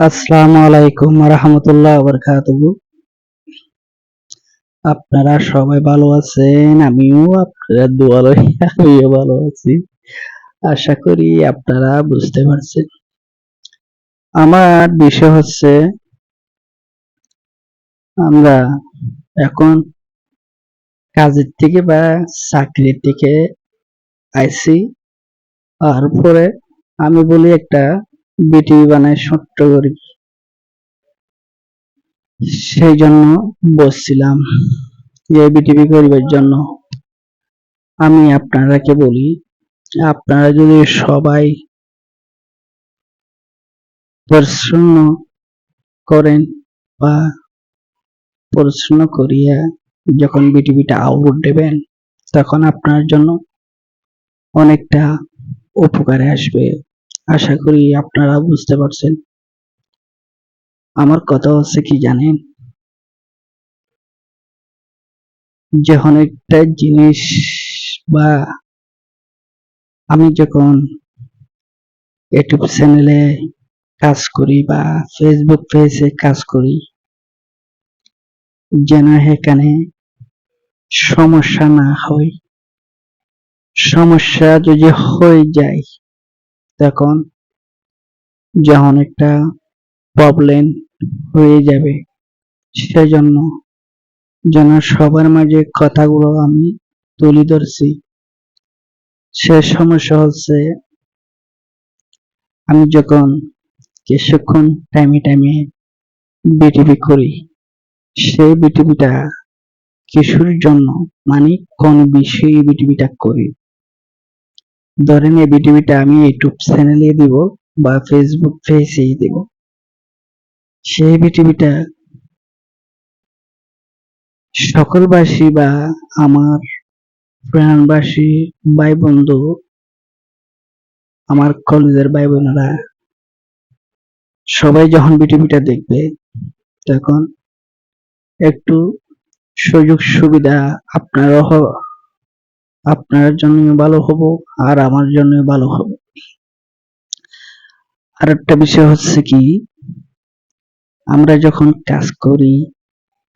আসসালামু আলাইকুম রহমতুল্লাহ বরকাতুহু। আপনারা সবাই ভালো আছেন? আমিও আপনারা দোয়ালই আমিও ভালো আছি। আশা করি আপনারা বুঝতে পারছেন। আমার বিষয় হচ্ছে, আমরা এখন কাজের থেকে বা চাকরির থেকে আইছি। আর পরে আমি বলি একটা বিটিভি বানাই ছোট্ট করি। সেই জন্য বসছিলাম যে বিটিভি করিবার জন্য আমি আপনারাকে বলি, আপনারা যদি সবাই পরিচ্ছন্ন করেন বা পরিচ্ছন্ন করিয়া যখন বিটিভিটা আউটপুট দেবেন, তখন আপনার জন্য অনেকটা উপকারে আসবে। আশা করি আপনারা বুঝতে পারছেন। আমার কথা হচ্ছে কি জানেন? যখন একটা জিনিস বা আমি যখন ইউটিউব চ্যানেলে কাজ করি বা ফেসবুক পেজে কাজ করি, যেন এখানে সমস্যা না হয়। সমস্যা যদি হয়ে যায় তখন যখন একটা প্রবলেম হয়ে যাবে, সেজন্য যেন সবার মাঝে কথাগুলো আমি তুলে ধরছি। সে সমস্যা হচ্ছে, আমি যখন কিছুক্ষণ টাইমে টাইমে বিটিভি করি, সেই বিটিভিটা কিছুর জন্য মানে কোন বিষয়ে বিটিভিটা করি? ধরেন এই বিটিভিটা আমি ইউটিউব চ্যানেলে দিব বা ফেসবুক পেজেই দিব। সেই বিটিভিটা সকলবাসী বা আমার প্রাণবাসী ভাই বন্ধু আমার কলেজের ভাই বোনেরা সবাই যখন বিটিভিটা দেখবে, তখন একটু সুযোগ সুবিধা আপনারও আপনার জন্য ভালো হব আর আমার জন্য ভালো হবে। আর একটা বিষয় হচ্ছে কি, আমরা যখন কাজ করি,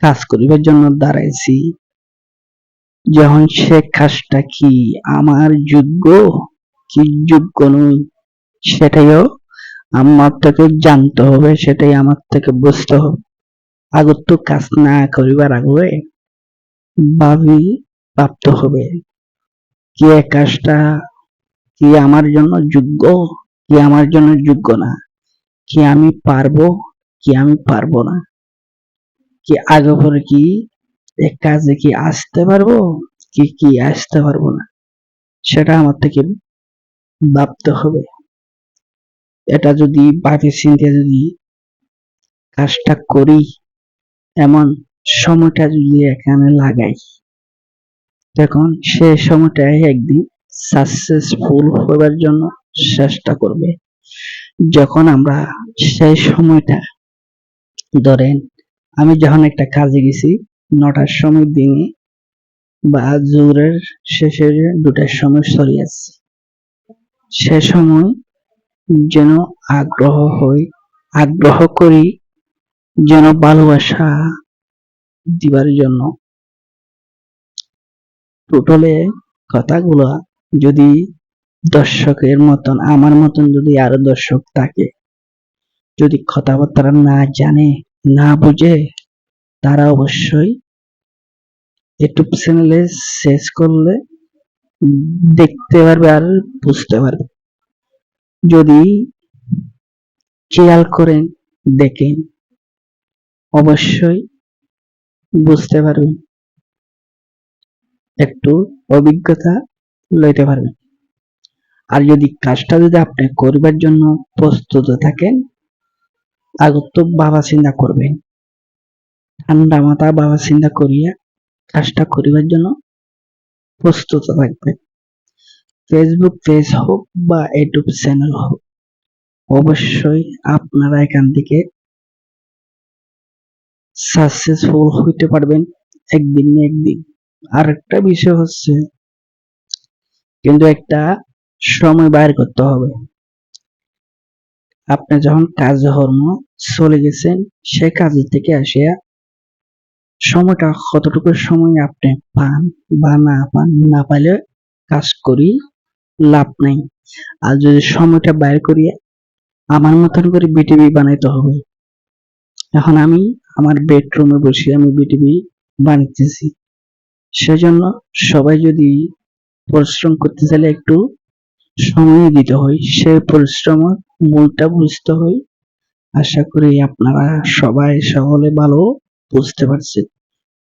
কাজ করিবার জন্য দাঁড়াইছি, যখন সে কাজটা কি আমার যোগ্য, কি যোগ্য নই সেটাইও আমার থেকে জানতে হবে, সেটাই আমার থেকে বুঝতে হবে। আগত কাজ না করিবার আগে ভাবি, ভাবতে হবে কি এই কাজটা? কি আমার জন্য যোগ্য? কি আমার জন্য যোগ্য না? কি আমি পারব? কি আমি পারব না? কি আগে পরে কি এক কাজে কি আসতে পারব? কি কি আসতে পারব না? সেটা আমার থেকে ভাবতে হবে। এটা যদি ভাবি চিন্তে যদি কাজটা করি, এমন সময়টা যদি এখানে লাগাই তখন সে সময়টাই একদিন সাকসেসফুল হবার জন্য চেষ্টা করবে। যখন আমরা সেই সময়টা, ধরেন, আমি যখন একটা কাজে গেছি, নটার সময় দিনে বা জোরের শেষে দুটার সময় সরে আসছি সে সময় যেন আগ্রহ হই, আগ্রহ করি, যেন ভালোবাসা দিবার জন্য। টোটালে কথাগুলো যদি দর্শকের মতন, আমার মতন যদি আরও দর্শক থাকে, যদি কথাবার্তা না জানে, না বুঝে, তারা অবশ্যই ইউটিউব চ্যানেলে সার্চ করলে দেখতে পারবে আর বুঝতে পারবে। যদি খেয়াল করেন, দেখেন, অবশ্যই বুঝতে পারবেন। একটু অভিজ্ঞতা লইতে পারবেন। আর যদি কাজটা যদি আপনি করবার জন্য প্রস্তুত থাকেন, আগত বাবা চিন্তা করবেন। ঠান্ডা মাথা বাবা চিন্তা করিয়া কাজটা করিবার জন্য প্রস্তুত থাকবেন ফেসবুক পেজ হোক বা ইউটিউব চ্যানেল হোক, অবশ্যই আপনারা এখান থেকে সাকসেসফুল হইতে পারবেন একদিন না একদিন। আর একটা বিষয় হচ্ছে, কিন্তু একটা সময় বাইর করতে হবে। আপনি যখন কাজকর্ম চলে গেছেন সে কাজ থেকে আসিয়া সময়টা কতটুকু সময় আপনি পান বা না পান, না পাইলে কাজ করি লাভ নাই। আর যদি সময়টা বাইর করিয়া আমার মতন করে বিটিভি বানাইতে হবে, এখন আমি আমার বেডরুমে বসে আমি বিটিভি বানাইতেছি। সেজন্য সবাই যদি পরিশ্রম করতে চাইলে একটু সময় দিতে হয়। সে পরিশ্রমের মূলটা বুঝতে হয়। আশা করি আপনারা সবাই সকলে ভালো বুঝতে পারছেন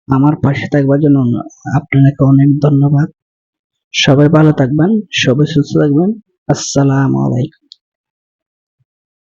আমার পাশে থাকবার জন্য আপনাকে অনেক ধন্যবাদ। সবাই ভালো থাকবেন, সবাই সুস্থ থাকবেন। আসসালামু আলাইকুম।